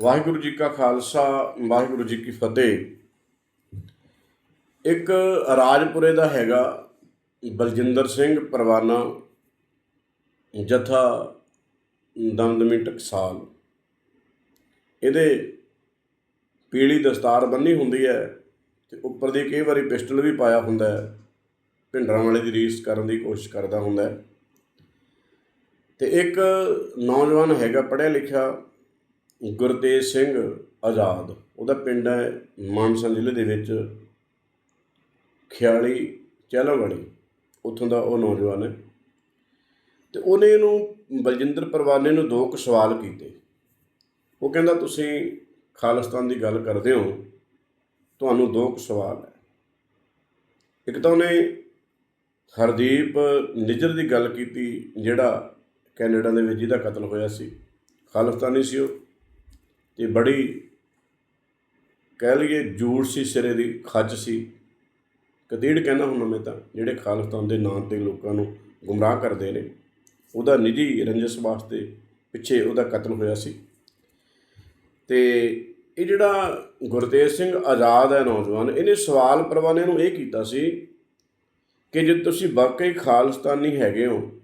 ਵਾਹਿਗੁਰੂ ਜੀ ਕਾ ਖਾਲਸਾ, ਵਾਹਿਗੁਰੂ ਜੀ ਕੀ ਫਤਿਹ। ਇੱਕ ਰਾਜਪੁਰੇ ਦਾ ਹੈਗਾ ਬਲਜਿੰਦਰ ਸਿੰਘ ਪਰਵਾਨਾ, ਜਥਾ ਦਮਦਮੀ ਟਕਸਾਲ। ਇਹਦੇ ਪੀਲੀ ਦਸਤਾਰ ਬੰਨੀ ਹੁੰਦੀ ਹੈ ਤੇ ਉੱਪਰ ਦੀ ਕਈ ਵਾਰੀ ਪਿਸਟਲ ਵੀ ਪਾਇਆ ਹੁੰਦਾ ਹੈ। ਭਿੰਡਰਾਂ ਵਾਲੇ ਦੀ ਰੀਸ ਕਰਨ ਦੀ ਕੋਸ਼ਿਸ਼ ਕਰਦਾ ਹੁੰਦਾ ਹੈ। ਤੇ ਇੱਕ ਨੌਜਵਾਨ ਹੈਗਾ ਪੜ੍ਹਿਆ ਲਿਖਿਆ ਗੁਰਤੇਜ ਸਿੰਘ ਆਜ਼ਾਦ, ਉਹਦਾ ਪਿੰਡ ਹੈ ਮਾਨਸਾ ਜ਼ਿਲ੍ਹੇ ਦੇ ਵਿੱਚ, ਖਿਆਲੀ ਚਹਿਲਾਵਾਲੀ ਉੱਥੋਂ ਦਾ ਉਹ ਨੌਜਵਾਨ ਹੈ। ਤੇ ਉਹਨੇ ਇਹਨੂੰ, ਬਲਜਿੰਦਰ ਪਰਵਾਨੇ ਨੂੰ ਦੋ ਕੁ ਸਵਾਲ ਕੀਤੇ। ਉਹ ਕਹਿੰਦਾ, ਤੁਸੀਂ ਖਾਲਿਸਤਾਨ ਦੀ ਗੱਲ ਕਰਦੇ ਹੋ, ਤੁਹਾਨੂੰ ਦੋ ਕੁ ਸਵਾਲ ਹੈ। ਇੱਕ ਤਾਂ ਉਹਨੇ ਹਰਦੀਪ ਨਿੱਜਰ ਦੀ ਗੱਲ ਕੀਤੀ, ਜਿਹੜਾ ਕੈਨੇਡਾ ਦੇ ਵਿੱਚ ਜਿਹਦਾ ਕਤਲ ਹੋਇਆ ਸੀ। ਖਾਲਿਸਤਾਨੀ ਸੀ ਉਹ। ਤੇ ਬੜੀ ਕਹਿ ਲਈਏ ਝੂਠ ਸੀ, ਸਿਰੇ ਦੀ ਖੱਜ ਸੀ। ਕਦੀੜ ਕਹਿੰਦਾ ਹੁੰਦਾ ਮੈਂ ਤਾਂ, ਜਿਹੜੇ ਖਾਲਿਸਤਾਨ ਦੇ ਨਾਂ ਤੇ ਲੋਕਾਂ ਨੂੰ ਗੁੰਮਰਾਹ ਕਰਦੇ ਨੇ, ਉਹਦਾ ਨਿੱਜੀ ਰੰਜਸ ਵਾਸਤੇ ਪਿੱਛੇ ਉਹਦਾ ਕਤਲ ਹੋਇਆ ਸੀ। ਤੇ ਇਹ ਜਿਹੜਾ ਗੁਰਤੇਜ ਸਿੰਘ ਆਜ਼ਾਦ ਹੈ ਨੌਜਵਾਨ, ਇਹਨੇ ਸਵਾਲ ਪਰਵਾਨੇ ਨੂੰ ਇਹ ਕੀਤਾ ਸੀ ਕਿ ਜੇ ਤੁਸੀਂ ਵਾਕਈ ਖਾਲਸਤਾਨੀ ਹੈਗੇ ਹੋ,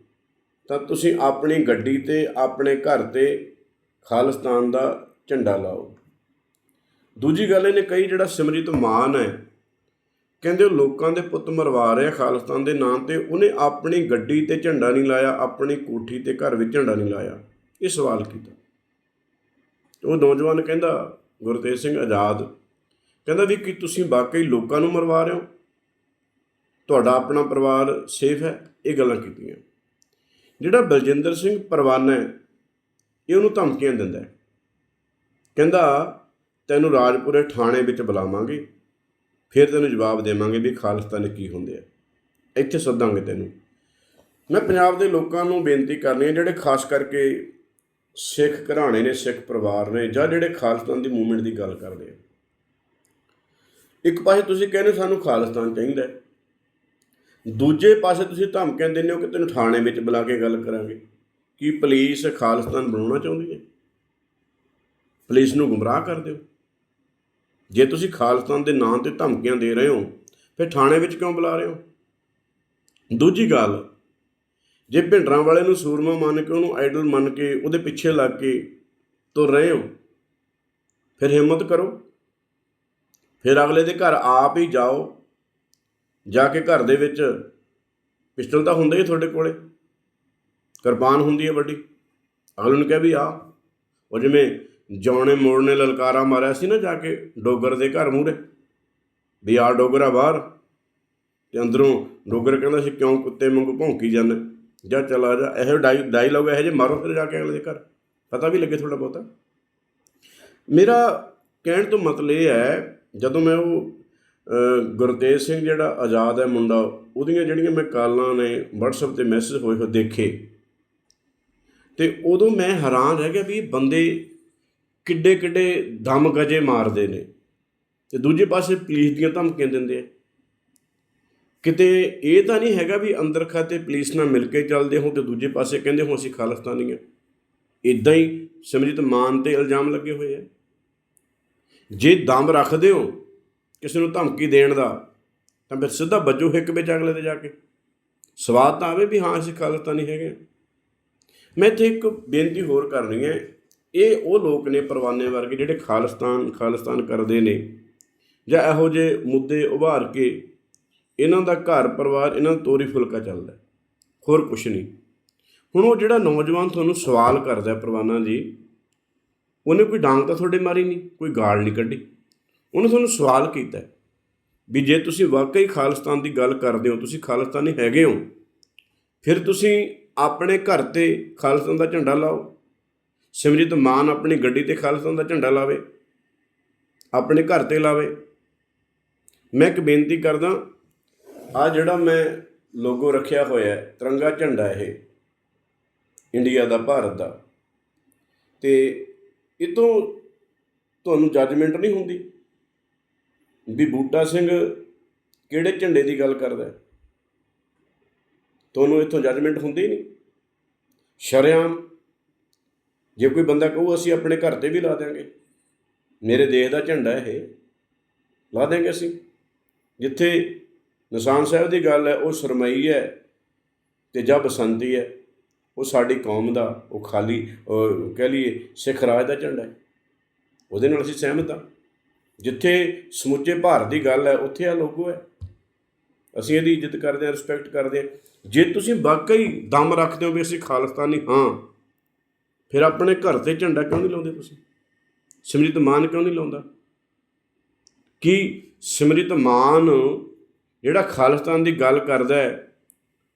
ਤਾਂ ਤੁਸੀਂ ਆਪਣੀ ਗੱਡੀ ਤੇ, ਆਪਣੇ ਘਰ ਤੇ ਖਾਲਿਸਤਾਨ ਦਾ ਝੰਡਾ ਲਾਓ। ਦੂਜੀ ਗੱਲ ਇਹਨੇ ਕਹੀ ਜਿਹੜਾ ਸਿਮਰਿਤ ਮਾਨ ਹੈ, ਕਹਿੰਦੇ ਉਹ ਲੋਕਾਂ ਦੇ ਪੁੱਤ ਮਰਵਾ ਰਿਹਾ ਖਾਲਿਸਤਾਨ ਦੇ ਨਾਂ ਤੇ, ਉਹਨੇ ਆਪਣੀ ਗੱਡੀ ਤੇ ਝੰਡਾ ਨਹੀਂ ਲਾਇਆ, ਆਪਣੀ ਕੋਠੀ ਤੇ ਘਰ ਵਿੱਚ ਝੰਡਾ ਨਹੀਂ ਲਾਇਆ। ਇਹ ਸਵਾਲ ਕੀਤਾ। ਉਹ ਨੌਜਵਾਨ ਕਹਿੰਦਾ, ਗੁਰਤੇਜ ਸਿੰਘ ਆਜ਼ਾਦ, ਕਹਿੰਦਾ ਵੀ ਕੀ ਤੁਸੀਂ ਵਾਕਈ ਲੋਕਾਂ ਨੂੰ ਮਰਵਾ ਰਹੇ ਹੋ? ਤੁਹਾਡਾ ਆਪਣਾ ਪਰਿਵਾਰ ਸੇਫ ਹੈ? ਇਹ ਗੱਲਾਂ ਕੀਤੀਆਂ। ਜਿਹੜਾ ਬਲਜਿੰਦਰ ਸਿੰਘ ਪਰਵਾਨਾ ਹੈ, ਇਹ ਉਹਨੂੰ ਧਮਕੀਆਂ ਦਿੰਦਾ ਹੈ। ਕਹਿੰਦਾ, ਤੈਨੂੰ ਰਾਜਪੁਰੇ ਥਾਣੇ ਵਿੱਚ ਬੁਲਾਵਾਂਗੇ। ਫਿਰ ਤੈਨੂੰ ਜਵਾਬ ਦੇਵਾਂਗੇ ਵੀ ਖਾਲਿਸਤਾਨ ਕੀ ਹੁੰਦੇ ਆ। ਇੱਥੇ ਸੱਦਾਂਗੇ ਤੈਨੂੰ। ਮੈਂ ਪੰਜਾਬ ਦੇ ਲੋਕਾਂ ਨੂੰ ਬੇਨਤੀ ਕਰਨੀ ਹੈ ਜਿਹੜੇ ਖਾਸ ਕਰਕੇ ਸਿੱਖ ਘਰਾਣੇ ਨੇ, ਸਿੱਖ ਪਰਿਵਾਰ ਨੇ, ਜਾਂ ਜਿਹੜੇ ਖਾਲਿਸਤਾਨ ਦੀ ਮੂਵਮੈਂਟ ਦੀ ਗੱਲ ਕਰਦੇ ਆ। ਇੱਕ ਪਾਸੇ ਤੁਸੀਂ ਕਹਿੰਦੇ ਸਾਨੂੰ ਖਾਲਿਸਤਾਨ ਚਾਹੀਦਾ ਦੂਜੇ ਪਾਸੇ ਤੁਸੀਂ ਧਮਕੀਆਂ ਦਿੰਦੇ ਹੋ ਕਿ ਤੈਨੂੰ ਥਾਣੇ ਵਿੱਚ ਬੁਲਾ ਕੇ ਗੱਲ ਕਰਾਂਗੇ। ਕੀ ਪੁਲਿਸ ਖਾਲਿਸਤਾਨ ਬਣਾਉਣਾ ਚਾਹੁੰਦੀ ਹੈ? ਪੁਲਿਸ ਨੂੰ ਗੁੰਮਰਾਹ ਕਰ ਦਿਓ। ਜੇ ਤੁਸੀਂ ਖਾਲਿਸਤਾਨ ਦੇ ਨਾਂ ਤੇ ਧਮਕੀਆਂ ਦੇ ਰਹੇ ਹੋ, ਫਿਰ ਥਾਣੇ ਵਿੱਚ ਕਿਉਂ ਬੁਲਾ ਰਹੇ ਹੋ? ਦੂਜੀ ਗੱਲ, ਜੇ ਭਿੰਡਰਾਂ ਵਾਲੇ ਨੂੰ ਸੂਰਮਾ ਮੰਨ ਕੇ ਉਹਨੂੰ ਆਈਡਲ ਮੰਨ ਕੇ ਉਹਦੇ ਪਿੱਛੇ ਲੱਗ ਕੇ ਤੁਰ ਰਹੇ ਹੋ, ਫਿਰ ਹਿੰਮਤ ਕਰੋ। ਫਿਰ ਅਗਲੇ ਦੇ ਘਰ ਆਪ ਹੀ ਜਾਓ। ਜਾ ਕੇ ਘਰ ਦੇ ਵਿੱਚ ਪਿਸਟਲ ਤਾਂ ਹੁੰਦਾ ਹੀ ਤੁਹਾਡੇ ਕੋਲੇ। ਕਿਰਪਾਨ ਹੁੰਦੀ ਹੈ ਵੱਡੀ। ਅਗਲੇ ਨੂੰ ਕਹਿ ਵੀ ਆ, ਉਹ ਜਿਵੇਂ ਜੌਣੇ ਮੋੜ ਨੇ ਲਲਕਾਰਾ ਮਾਰਿਆ ਸੀ ਨਾ ਜਾ ਕੇ ਡੋਗਰ ਦੇ ਘਰ ਮੂਹਰੇ, ਵੀ ਆ ਡੋਗਰਾ ਬਾਹਰ। ਤੇ ਅੰਦਰੋਂ ਡੋਗਰ ਕਹਿੰਦਾ ਸੀ, ਕਿਉਂ ਕੁੱਤੇ ਵਾਂਗੂ ਭੌਂਕੀ ਜਾਂਦਾ? ਜਾ ਚਲਾ ਜਾ। ਇਹੋ ਡਾਈ, ਡਾਇਲੌਗ ਇਹੋ ਜੇ ਮਾਰੋ ਫਿਰ ਜਾ ਕੇ ਅਗਲੇ ਦੇ ਘਰ। ਪਤਾ ਵੀ ਲੱਗੇ ਥੋੜਾ ਬਹੁਤਾ। ਮੇਰਾ ਕਹਿਣ ਤੋਂ ਮਤਲਬ ਇਹ ਹੈ, ਜਦੋਂ ਮੈਂ ਉਹ ਗੁਰਤੇਜ ਸਿੰਘ ਜਿਹੜਾ ਆਜ਼ਾਦ ਹੈ ਮੁੰਡਾ, ਉਹਦੀਆਂ ਜਿਹੜੀਆਂ ਮੈਂ ਕਾਲਾਂ ਨੇ WhatsApp ਤੇ ਮੈਸੇਜ ਹੋਏ ਹੋ ਦੇਖੇ, ਤੇ ਉਦੋਂ ਮੈਂ ਹੈਰਾਨ ਰਹਿ ਗਿਆ ਵੀ ਇਹ ਬੰਦੇ ਕਿੱਡੇ ਕਿੱਡੇ ਦਮ ਗਜੇ ਮਾਰਦੇ ਨੇ। ਤੇ ਦੂਜੇ ਪਾਸੇ ਪੁਲਿਸ ਦੀਆਂ ਧਮਕੀਆਂ ਦਿੰਦੇ ਆ। ਕਿਤੇ ਇਹ ਤਾਂ ਨਹੀਂ ਹੈਗਾ ਵੀ ਅੰਦਰ ਖਾਤੇ ਪੁਲਿਸ ਨਾਲ ਮਿਲ ਕੇ ਚੱਲਦੇ ਹੋ ਤੇ ਦੂਜੇ ਪਾਸੇ ਕਹਿੰਦੇ ਹੋ ਅਸੀਂ ਖਾਲਿਸਤਾਨੀ ਆ। ਇਦਾਂ ਹੀ ਸਿਮਰਜੀਤ ਮਾਨ ਤੇ ਇਲਜ਼ਾਮ ਲੱਗੇ ਹੋਏ ਆ। ਜੇ ਦਮ ਰੱਖਦੇ ਹੋ ਕਿਸੇ ਨੂੰ ਧਮਕੀ ਦੇਣ ਦਾ, ਤਾਂ ਫਿਰ ਸਿੱਧਾ ਵੱਜੋ ਹਿੱਕ ਵਿੱਚ ਅਗਲੇ 'ਤੇ ਜਾ ਕੇ। ਸਵਾਦ ਤਾਂ ਆਵੇ ਵੀ ਹਾਂ, ਅਸੀਂ ਖਾਲਿਸਤਾਨੀ ਹੈਗੇ ਹਾਂ। ਮੈਂ ਇੱਥੇ ਇੱਕ ਬੇਨਤੀ ਹੋਰ ਕਰਨੀ ਹੈ। ਇਹ ਉਹ ਲੋਕ ਨੇ ਪਰਵਾਨੇ ਵਰਗੇ ਜਿਹੜੇ ਖਾਲਿਸਤਾਨ ਖਾਲਿਸਤਾਨ ਕਰਦੇ ਨੇ ਜਾਂ ਇਹੋ ਜਿਹੇ ਮੁੱਦੇ ਉਭਾਰ ਕੇ ਇਹਨਾਂ ਦਾ ਘਰ ਪਰਿਵਾਰ, ਇਹਨਾਂ ਦਾ ਤੋਰੀ ਫੁਲਕਾ ਚੱਲਦਾ ਹੋਰ ਕੁਛ ਨਹੀਂ। ਹੁਣ ਉਹ ਜਿਹੜਾ ਨੌਜਵਾਨ ਤੁਹਾਨੂੰ ਸਵਾਲ ਕਰਦਾ ਪਰਵਾਨਾ ਜੀ, ਉਹਨੇ ਕੋਈ ਡਾਂਗ ਤਾਂ ਤੁਹਾਡੇ ਮਾਰੀ ਨਹੀਂ, ਕੋਈ ਗਾਲ ਨਹੀਂ ਕੱਢੀ? ਉਹਨੇ ਤੁਹਾਨੂੰ ਸਵਾਲ ਕੀਤਾ ਵੀ ਜੇ ਤੁਸੀਂ ਵਾਕਈ ਖਾਲਿਸਤਾਨ ਦੀ ਗੱਲ ਕਰਦੇ ਹੋ, ਤੁਸੀਂ ਖਾਲਿਸਤਾਨੀ ਹੈਗੇ ਹੋ, ਫਿਰ ਤੁਸੀਂ ਆਪਣੇ ਘਰ ਤੇ ਖਾਲਿਸਤਾਨ ਦਾ ਝੰਡਾ ਲਾਓ। ਸਿਮਰਿਤ ਮਾਨ ਆਪਣੀ ਗੱਡੀ ਤੇ ਖਾਲਿਸਤਾਨ ਦਾ ਝੰਡਾ ਲਾਵੇ, ਆਪਣੇ ਘਰ ਤੇ ਲਾਵੇ। ਮੈਂ ਇੱਕ ਬੇਨਤੀ ਕਰਦਾ, ਆ ਜਿਹੜਾ ਮੈਂ ਲੋਗੋ ਰੱਖਿਆ ਹੋਇਆ ਹੈ, ਤਿਰੰਗਾ ਝੰਡਾ ਇਹ, ਇੰਡੀਆ ਦਾ, ਭਾਰਤ ਦਾ, ਤੇ ਇਹ ਤੋਂ ਤੁਹਾਨੂੰ ਜੱਜਮੈਂਟ ਨਹੀਂ ਹੁੰਦੀ ਵੀ ਬੂਟਾ ਸਿੰਘ ਕਿਹੜੇ ਝੰਡੇ ਦੀ ਗੱਲ ਕਰਦਾ ਤੁਹਾਨੂੰ ਇੱਥੋਂ ਜੱਜਮੈਂਟ ਹੁੰਦੀ ਨਹੀਂ। ਸ਼ਰਿਆਮ ਜੇ ਕੋਈ ਬੰਦਾ ਕਹੂ, ਅਸੀਂ ਆਪਣੇ ਘਰ ਤੇ ਵੀ ਲਾ ਦਿਆਂਗੇ। ਮੇਰੇ ਦੇਸ਼ ਦਾ ਝੰਡਾ ਇਹ। ਲਾ ਦੇਂਗੇ ਅਸੀਂ। ਜਿੱਥੇ ਨਿਸ਼ਾਨ ਸਾਹਿਬ ਦੀ ਗੱਲ ਹੈ, ਉਹ ਸਰਮਈ ਹੈ ਤੇ ਜਾਂ ਬਸੰਤੀ ਹੈ, ਉਹ ਸਾਡੀ ਕੌਮ ਦਾ, ਉਹ ਖਾਲੀ ਕਹਿ ਲਈਏ, ਸਿੱਖ ਰਾਜ ਦਾ ਝੰਡਾ ਹੈ। ਉਹਦੇ ਨਾਲ ਅਸੀਂ ਸਹਿਮਤ ਹਾਂ। ਜਿੱਥੇ ਸਮੁੱਚੇ ਭਾਰਤ ਦੀ ਗੱਲ ਹੈ, ਉੱਥੇ ਆ ਲੋਗੋ ਹੈ। ਅਸੀਂ ਇਹਦੀ ਇੱਜ਼ਤ ਕਰਦੇ ਹਾਂ ਰਿਸਪੈਕਟ ਕਰਦੇ ਹਾਂ। ਜੇ ਤੁਸੀਂ ਵਾਕਈ ਦਮ ਰੱਖਦੇ ਹੋ ਵੀ ਅਸੀਂ ਖਾਲਿਸਤਾਨੀ ਹਾਂ ਫਿਰ ਆਪਣੇ ਘਰ ਤੇ ਝੰਡਾ ਕਿਉਂ ਨਹੀਂ ਲਾਉਂਦੇ ਤੁਸੀਂ? ਸਿਮਰਿਤ ਮਾਨ ਕਿਉਂ ਨਹੀਂ ਲਾਉਂਦਾ? ਕੀ ਸਿਮਰਿਤ ਮਾਨ ਜਿਹੜਾ ਖਾਲਿਸਤਾਨ ਦੀ ਗੱਲ ਕਰਦਾ ਹੈ,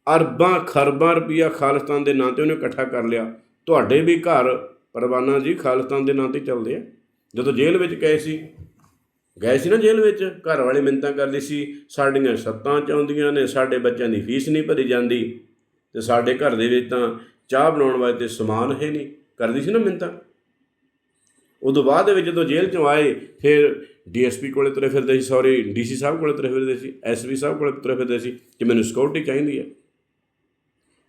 ਅਰਬਾਂ ਖਰਬਾਂ ਰੁਪਈਆ ਖਾਲਿਸਤਾਨ ਦੇ ਨਾਂ ਤੇ ਉਹਨੇ ਇਕੱਠਾ ਕਰ ਲਿਆ। ਤੁਹਾਡੇ ਵੀ ਘਰ ਪਰਵਾਨਾ ਜੀ ਖਾਲਿਸਤਾਨ ਦੇ ਨਾਂ ਤੇ ਚੱਲਦੇ ਆ। ਜਦੋਂ ਜੇਲ੍ਹ ਵਿੱਚ ਗਏ ਸੀ ਗਏ ਸੀ ਨਾ ਜੇਲ੍ਹ ਵਿੱਚ, ਘਰ ਵਾਲੇ ਮਿੰਤਾਂ ਕਰਦੇ ਸੀ, ਸਾਡੀਆਂ ਸੱਤਾਂ ਚਾਹੁੰਦੀਆਂ ਨੇ, ਸਾਡੇ ਬੱਚਿਆਂ ਦੀ ਫੀਸ ਨਹੀਂ ਭਰੀ ਜਾਂਦੀ ਤੇ ਸਾਡੇ ਘਰ ਦੇ ਵਿੱਚ ਤਾਂ ਚਾਹ ਬਣਾਉਣ ਵਾਸਤੇ ਸਮਾਨ ਹੈ ਨਹੀਂ। ਕਰਦੀ ਸੀ ਨਾ ਮਿੰਤਾਂ। ਉਦੋਂ ਬਾਅਦ ਦੇ ਵਿੱਚ ਜਦੋਂ ਜੇਲ੍ਹ ਚੋਂ ਆਏ, ਫਿਰ ਡੀਐਸਪੀ ਕੋਲੇ ਤੁਰੇ ਫਿਰਦੇ ਸੀ, ਸੌਰੀ, ਡੀਸੀ ਸਾਹਿਬ ਕੋਲੇ ਤੁਰੇ ਫਿਰਦੇ ਸੀ, ਐਸਪੀ ਸਾਹਿਬ ਕੋਲੇ ਤੁਰੇ ਫਿਰਦੇ ਸੀ ਕਿ ਮੈਨੂੰ ਸਿਕਿਉਰਿਟੀ ਚਾਹੀਦੀ ਹੈ।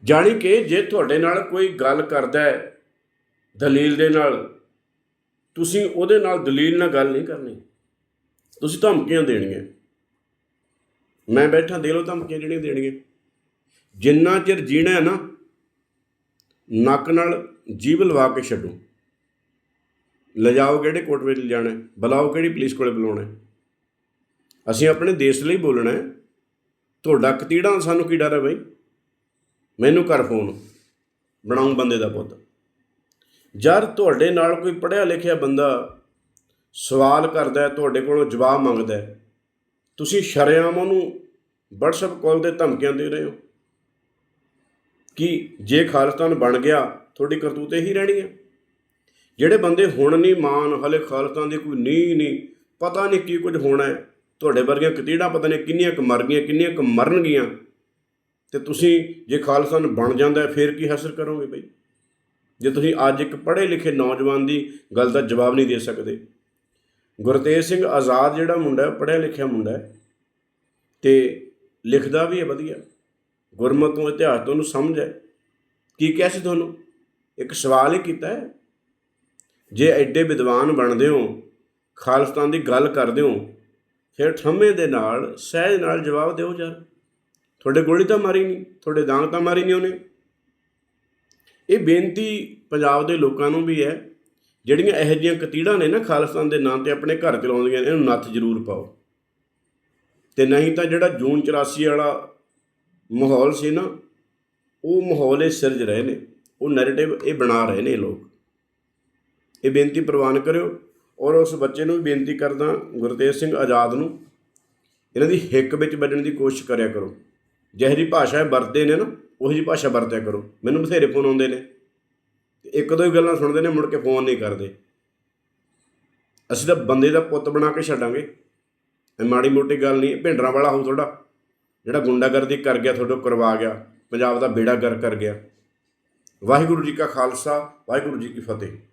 ਜਾਣੀ ਕਿ ਜੇ ਤੁਹਾਡੇ ਨਾਲ ਕੋਈ ਗੱਲ ਕਰਦਾ ਹੈ ਦਲੀਲ ਦੇ ਨਾਲ, ਤੁਸੀਂ ਉਹਦੇ ਨਾਲ ਦਲੀਲ ਨਾਲ ਗੱਲ ਨਹੀਂ ਕਰਨੀ। ਤੁਸੀਂ ਧਮਕੀਆਂ ਦੇਣੀਆਂ। ਮੈਂ ਬੈਠਾ ਦੇ ਲਓ ਧਮਕੀਆਂ ਜਿਹੜੀਆਂ ਦੇਣੀਆਂ। ਜਿੰਨਾ ਚਿਰ ਜੀਣਾ ਹੈ ਨਾ ਨੱਕ ਨਾਲ ਜੀਭ ਲਵਾ ਕੇ ਛੱਡੋ। ਲਿਜਾਓ ਕਿਹੜੇ ਕੋਰਟ ਵਿੱਚ ਲਿਜਾਣਾ ਬੁਲਾਓ ਕਿਹੜੀ ਪੁਲਿਸ ਕੋਲੇ ਬੁਲਾਉਣਾ ਅਸੀਂ ਆਪਣੇ ਦੇਸ਼ ਲਈ ਬੋਲਣਾ ਹੈ। ਤੁਹਾਡਾ ਕਤੀੜਾ, ਸਾਨੂੰ ਕੀ ਡਰ ਹੈ ਬਈ? ਮੈਨੂੰ ਕਰ ਫੋਨ। ਬਣਾਉਂ ਬੰਦੇ ਦਾ ਪੁੱਤ। ਜਦ ਤੁਹਾਡੇ ਨਾਲ ਕੋਈ ਪੜ੍ਹਿਆ ਲਿਖਿਆ ਬੰਦਾ ਸਵਾਲ ਕਰਦਾ ਹੈ, ਤੁਹਾਡੇ ਕੋਲੋਂ ਜਵਾਬ ਮੰਗਦਾ ਹੈ, ਤੁਸੀਂ ਸ਼ਰੇਆਮ ਉਹਨੂੰ WhatsApp ਕਾਲ ਤੇ ਧਮਕੀਆਂ ਦੇ ਰਹੇ ਹੋ। ਕਿ ਜੇ ਖਾਲਿਸਤਾਨ ਬਣ ਗਿਆ, ਤੁਹਾਡੀ ਕਰਤੂਤ ਹੀ ਰਹਿਣੀ ਹੈ। ਜਿਹੜੇ ਬੰਦੇ ਹੁਣ ਨਹੀਂ ਮਾਨ ਹਲੇ ਖਾਲਿਸਤਾਨ ਦੀ ਕੋਈ ਨੀਂਹ ਨਹੀਂ, ਪਤਾ ਨਹੀਂ ਕੀ ਕੁਝ ਹੋਣਾ ਹੈ। ਤੁਹਾਡੇ ਵਰਗੀਆਂ ਕਤੀੜਾਂ ਪਤਾ ਨਹੀਂ ਕਿੰਨੀਆਂ ਕੁ ਮਰ ਗਈਆਂ, ਕਿੰਨੀਆਂ ਕੁ ਮਰਨਗੀਆਂ। ਤੇ ਤੁਸੀਂ ਜੇ ਖਾਲਿਸਤਾਨ ਬਣ ਜਾਂਦਾ ਫਿਰ ਕੀ ਹਾਸਲ ਕਰੋਗੇ ਬਈ? ਜੇ ਤੁਸੀਂ ਅੱਜ ਇੱਕ ਪੜ੍ਹੇ ਲਿਖੇ ਨੌਜਵਾਨ ਦੀ ਗੱਲ ਦਾ ਜਵਾਬ ਨਹੀਂ ਦੇ ਸਕਦੇ। ਗੁਰਤੇਜ ਸਿੰਘ ਆਜ਼ਾਦ ਜਿਹੜਾ ਮੁੰਡਾ ਪੜ੍ਹਿਆ ਲਿਖਿਆ ਮੁੰਡਾ ਹੈ, ਤੇ ਲਿਖਦਾ ਵੀ ਹੈ ਵਧੀਆ। ਗੁਰਮਤਿ ਤੋਂ ਇਤਿਹਾਸ ਤੋਂ ਉਹਨੂੰ ਸਮਝ ਹੈ ਕੀ ਕਿਹਾ ਸੀ ਤੁਹਾਨੂੰ? ਇੱਕ ਸਵਾਲ ਹੀ ਕੀਤਾ ਹੈ। ਜੇ ਐਡੇ ਵਿਦਵਾਨ ਬਣਦੇ ਹੋ, ਖਾਲਿਸਤਾਨ ਦੀ ਗੱਲ ਕਰਦੇ ਹੋ, ਫਿਰ ਠੰਮੇ ਦੇ ਨਾਲ, ਸਹਿਜ ਨਾਲ ਜਵਾਬ ਦਿਓ ਯਾਰ। ਤੁਹਾਡੇ ਗੋਲੀ ਤਾਂ ਮਾਰੀ ਨਹੀਂ, ਤੁਹਾਡੇ ਦਾਂਗ ਤਾਂ ਮਾਰੀ ਨਹੀਂ ਉਹਨੇ। ਇਹ ਬੇਨਤੀ ਪੰਜਾਬ ਦੇ ਲੋਕਾਂ ਨੂੰ ਵੀ ਹੈ, ਜਿਹੜੀਆਂ ਇਹੋ ਜਿਹੀਆਂ ਕਤੀੜਾਂ ਨੇ ਨਾ ਖਾਲਿਸਤਾਨ ਦੇ ਨਾਂ ਤੇ ਆਪਣੇ ਘਰ ਚਲਾਉਂਦੀਆਂ ਨੇ, ਇਹਨੂੰ ਨੱਥ ਜ਼ਰੂਰ ਪਾਓ। ਤੇ ਨਹੀਂ ਤਾਂ ਜਿਹੜਾ ਜੂਨ 84 ਵਾਲਾ ਮਾਹੌਲ ਸੀ ਨਾ, ਉਹ ਮਾਹੌਲ ਇਹ ਸਿਰਜ ਰਹੇ ਨੇ, ਉਹ ਨੈਰੇਟਿਵ ਇਹ ਬਣਾ ਰਹੇ ਨੇ ਇਹ ਲੋਕ। ਇਹ ਬੇਨਤੀ ਪ੍ਰਵਾਨ ਕਰਿਓ ਔਰ ਉਸ ਬੱਚੇ ਨੂੰ ਵੀ ਬੇਨਤੀ ਕਰਦਾ ਗੁਰਤੇਜ ਸਿੰਘ ਆਜ਼ਾਦ ਨੂੰ, ਇਹਨਾਂ ਦੀ ਹਿੱਕ ਵਿੱਚ ਵੱਜਣ ਦੀ ਕੋਸ਼ਿਸ਼ ਕਰਿਆ ਕਰੋ। ਜਿਹੋ ਜਿਹੀ ਭਾਸ਼ਾ ਇਹ ਵਰਤਦੇ ਨੇ ਨਾ, ਉਹੀ ਜਿਹੀ ਭਾਸ਼ਾ ਵਰਤਿਆ ਕਰੋ। ਮੈਨੂੰ ਬਥੇਰੇ ਫੋਨ ਆਉਂਦੇ ਨੇ। ਤੇ ਇੱਕ ਦੋ ਹੀ ਗੱਲਾਂ ਸੁਣਦੇ ਨੇ, ਮੁੜ ਕੇ ਫੋਨ ਨਹੀਂ ਕਰਦੇ। ਅਸੀਂ ਤਾਂ ਬੰਦੇ ਦਾ ਪੁੱਤ ਬਣਾ ਕੇ ਛੱਡਾਂਗੇ। ਇਹ ਮਾੜੀ ਮੋਟੀ ਗੱਲ ਨਹੀਂ ਭਿੰਡਰਾਂ ਵਾਲਾ ਹੋ ਤੁਹਾਡਾ ਜਿਹੜਾ ਗੁੰਡਾਗਰਦੀ ਕਰ ਗਿਆ, ਤੁਹਾਡੇ ਕਰਵਾ ਗਿਆ, ਪੰਜਾਬ ਦਾ ਬੇੜਾ ਗਰ ਕਰ ਗਿਆ। ਵਾਹਿਗੁਰੂ ਜੀ ਕਾ ਖਾਲਸਾ, ਵਾਹਿਗੁਰੂ ਜੀ ਕੀ ਫਤਿਹ।